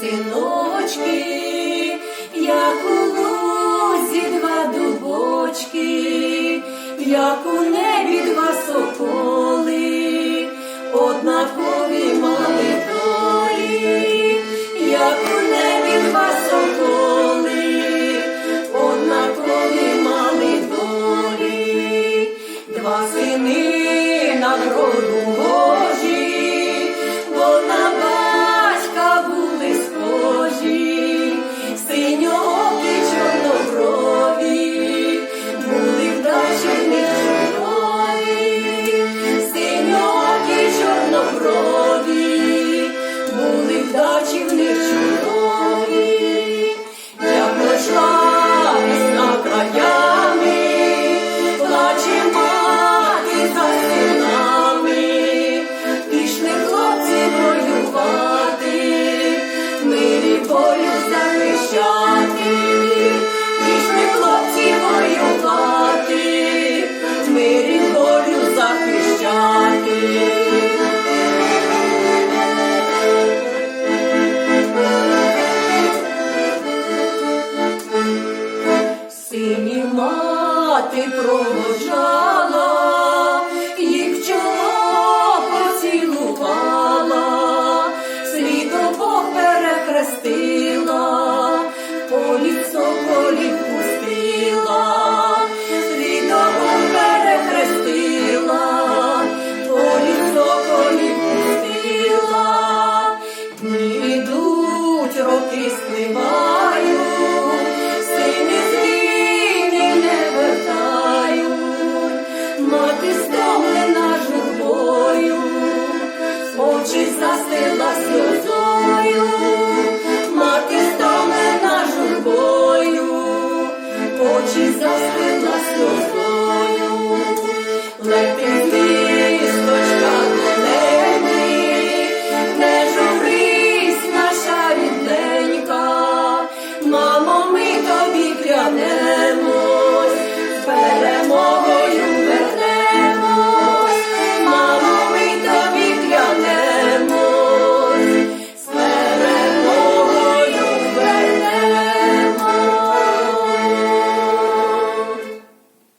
синочки, як у лузі два дубочки, як у небі два соколи, однакові мали долі, як у небі два соколи, однакові мали долі, два сини на гроду. you say Застила сльозу